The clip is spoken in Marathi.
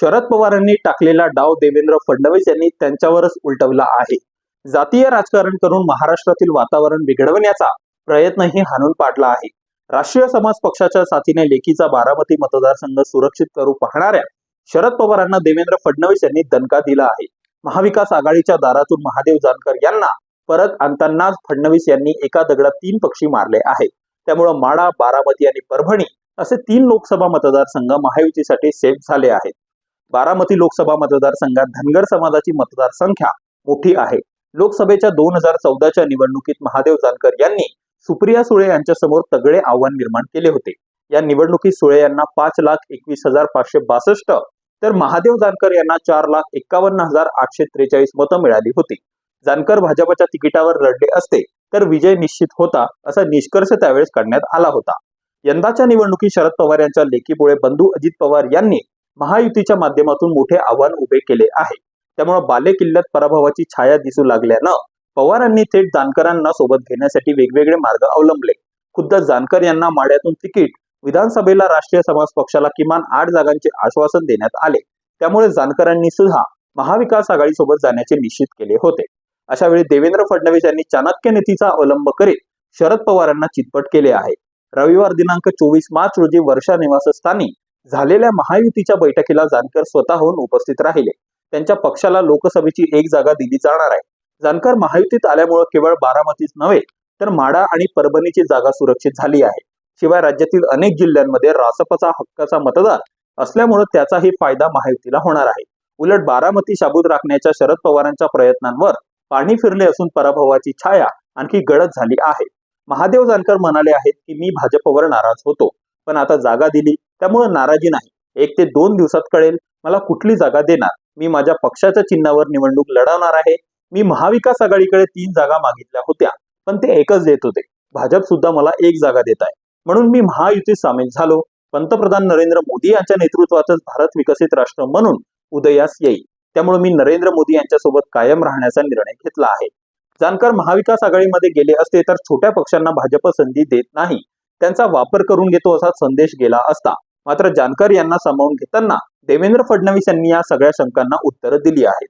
शरद पवारांनी टाकलेला डाव देवेंद्र फडणवीस यांनी त्यांच्यावरच उलटवला आहे. जातीय राजकारण करून महाराष्ट्रातील वातावरण बिघडवण्याचा प्रयत्नही हाणून पाडला आहे. राष्ट्रीय समाज पक्षाच्या साथीने लेखीचा बारामती मतदारसंघ सुरक्षित करू पाहणाऱ्या शरद पवारांना देवेंद्र फडणवीस यांनी दणका दिला आहे. महाविकास आघाडीच्या दारातून महादेव जानकर यांना परत आणतानाच फडणवीस यांनी एका दगडात तीन पक्षी मारले आहेत. त्यामुळं माडा बारामती आणि परभणी असे तीन लोकसभा मतदारसंघ महायुतीसाठी सेफ झाले आहेत. बारामती लोकसभा मतदारसंघात धनगर समाजाची मतदार संख्या मोठी आहे. लोकसभेच्या दोन हजार चौदाच्या निवडणुकीत महादेव जानकर यांनी सुप्रिया सुळे यांच्या समोर तगडे आव्हान निर्माण केले होते. या निवडणुकीत सुळे यांना पाच लाख एकवीस हजार पाचशे बासष्ट तर महादेव जानकर यांना चार लाख एक्कावन्न हजार आठशे त्रेचाळीस मतं मिळाली होती. जानकर भाजपच्या तिकिटावर लढले असते तर विजय निश्चित होता असा निष्कर्ष त्यावेळेस काढण्यात आला होता. यंदाच्या निवडणुकीत शरद पवार यांच्या लेखीपुळे बंधू अजित पवार यांनी महायुतीच्या माध्यमातून मोठे आव्हान उभे केले आहे. त्यामुळे बाले किल्ल्यात पराभवाची छाया दिसू लागल्यानं पवारांनी थेट जानकरांना सोबत घेण्यासाठी वेगवेगळे मार्ग अवलंबले. खुद्द जानकर यांना माड्यातून तिकीट विधानसभेला राष्ट्रीय समाज पक्षाला किमान आठ जागांचे आश्वासन देण्यात आले. त्यामुळे जानकरांनी सुद्धा महाविकास आघाडीसोबत जाण्याचे निश्चित केले होते. अशा वेळी देवेंद्र फडणवीस यांनी चाणक्य नीतीचा अवलंब करीत शरद पवारांना चितपट केले आहे. रविवार दिनांक चोवीस मार्च रोजी वर्षा निवासस्थानी झालेल्या महायुतीच्या बैठकीला जानकर स्वतःहून उपस्थित राहिले. त्यांच्या पक्षाला लोकसभेची एक जागा दिली जाणार आहे. जानकर महायुतीत आल्यामुळे केवळ बारामतीच नव्हे तर माडा आणि परभणीची जागा सुरक्षित झाली आहे. शिवाय राज्यातील अनेक जिल्ह्यांमध्ये रासपचा हक्काचा मतदार असल्यामुळे त्याचाही फायदा महायुतीला होणार आहे. उलट बारामती शाबूत राखण्याच्या शरद पवारांच्या प्रयत्नांवर पाणी फिरले असून पराभवाची छाया आणखी गडद झाली आहे. महादेव जानकर म्हणाले आहेत की मी भाजपवर नाराज होतो पण आता जागा दिली त्यामुळे नाराजी नाही. एक ते दोन दिवसात कळेल मला कुठली जागा देणार. मी माझ्या पक्षाच्या चिन्हावर निवडणूक लढवणार आहे. मी महाविकास आघाडीकडे तीन जागा मागितल्या होत्या पण ते एकच देत होते. भाजप सुद्धा मला एक जागा देत आहे. म्हणून मी महायुतीत सामील झालो. पंतप्रधान नरेंद्र मोदी यांच्या नेतृत्वातच भारत विकसित राष्ट्र म्हणून उदयास येईल. त्यामुळे मी नरेंद्र मोदी यांच्यासोबत कायम राहण्याचा निर्णय घेतला आहे. जानकर महाविकास आघाडीमध्ये गेले असते तर छोट्या पक्षांना भाजप संधी देत नाही. त्यांचा वापर करून घेतो असा संदेश गेला असता. मात्र जानकर यांना सामावून घेताना देवेंद्र फडणवीस यांनी या सगळ्या शंकांना उत्तरं दिली आहेत.